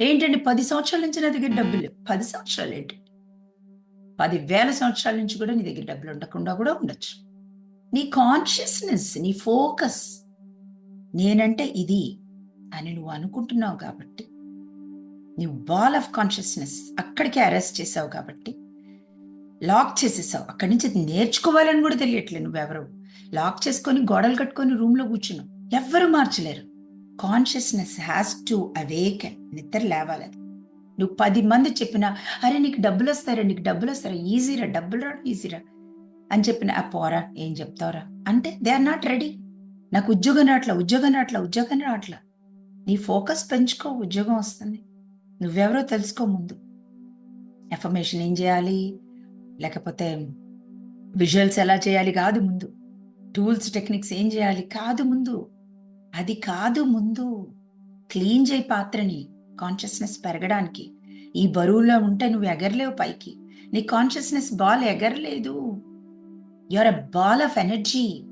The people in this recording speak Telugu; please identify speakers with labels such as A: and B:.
A: ఏంటండి పది సంవత్సరాల నుంచి నా దగ్గర డబ్బులు లేవు. పది సంవత్సరాలు ఏంటి? పది వేల సంవత్సరాల నుంచి కూడా నీ దగ్గర డబ్బులు ఉండకుండా కూడా ఉండొచ్చు. నీ కాన్షియస్నెస్ నీ ఫోకస్ నేనంటే ఇది అని నువ్వు అనుకుంటున్నావు కాబట్టి నీ బాల్ ఆఫ్ కాన్షియస్నెస్ అక్కడికే అరెస్ట్ చేసావు కాబట్టి లాక్ చేసేసావు. అక్కడి నుంచి అది నేర్చుకోవాలని కూడా తెలియట్లేదు నువ్వెవరు. లాక్ చేసుకొని గోడలు కట్టుకొని రూమ్లో కూర్చున్నావు. ఎవ్వరు మార్చలేరు. కాన్షియస్నెస్ హ్యాస్ టు అవేకెన్ నిద్ర లేవాలి. నువ్వు పది మంది చెప్పినా అరే నీకు డబ్బులు వస్తారా నీకు డబ్బులు వస్తారా ఈజీరా డబ్బులు రావడం ఈజీరా అని చెప్పిన ఆ పోరా ఏం చెప్తావురా? అంటే దే ఆర్ నాట్ రెడీ నాకు ఉద్యోగం రావట్లా ఉద్యోగం రావట్లా ఉద్యోగం రావట్లా. నీ ఫోకస్ పెంచుకో ఉద్యోగం వస్తుంది. నువ్వెవరో తెలుసుకో ముందు. ఎఫర్మేషన్ ఏం చేయాలి? లేకపోతే విజువల్స్ ఎలా చేయాలి? కాదు ముందు. టూల్స్ టెక్నిక్స్ ఏం చేయాలి? కాదు ముందు. అది కాదు ముందు. క్లీన్ చేయి పాత్రని కాన్షియస్నెస్ పెరగడానికి. ఈ బరువులో ఉంటే నువ్వు ఎగరలేవు పైకి. నీ consciousness ball ఎగరలేదు. Your uh ball of energy